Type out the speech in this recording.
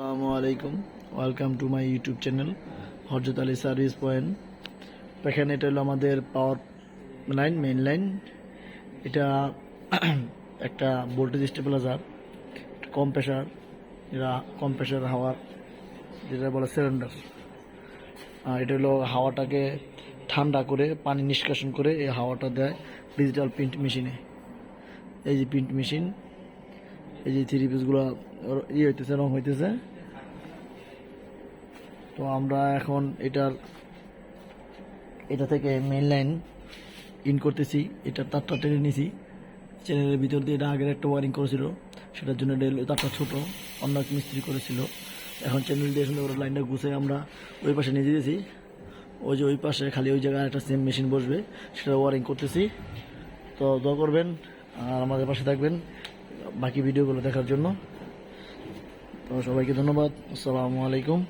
আসসালামু আলাইকুম। Welcome to my YouTube channel হরজত আলী সার্ভিস পয়েন্ট এখানে এটা হলো আমাদের পাওয়ার লাইন মেইন লাইন এটা একটা ভোল্টেজ স্টেবিলাইজার কম প্রেশার এরা কম প্রেশার হাওয়ার, যেটা বলে সিলিন্ডার এটা হলো হাওয়াটাকে ঠান্ডা করে, পানি নিষ্কাশন করে এই হাওয়াটা দেয় ডিজিটাল প্রিন্ট মেশিনে এই যে প্রিন্ট মেশিন এই যে থ্রি পিসগুলো ইয়ে হইতেছে, রং হইতেছে। তো আমরা এখন এটার, এটা থেকে মেইন লাইন ইন করতেছি। এটা তারটা টেনে নিছি। চ্যানেলের ভিতর দিয়ে এটা আগের একটা ওয়ারিং করেছিল। সেটার জন্য তারটা ছোট, অন্য এক মিস্ত্রি করেছিল। এখন চ্যানেল দিয়ে আসলে ওরা লাইনটা গুছে আমরা ওই পাশে নিয়ে দিয়েছি ওই যে ওই পাশে খালি ওই জায়গায় একটা সেম মেশিন বসবে, সেটা ওয়ারিং করতেছি। তো দোয়া করবেন আর আমাদের পাশে থাকবেন। বাকি ভিডিওগুলো দেখার জন্য। সবাইকে ধন্যবাদ। আসসালামু আলাইকুম।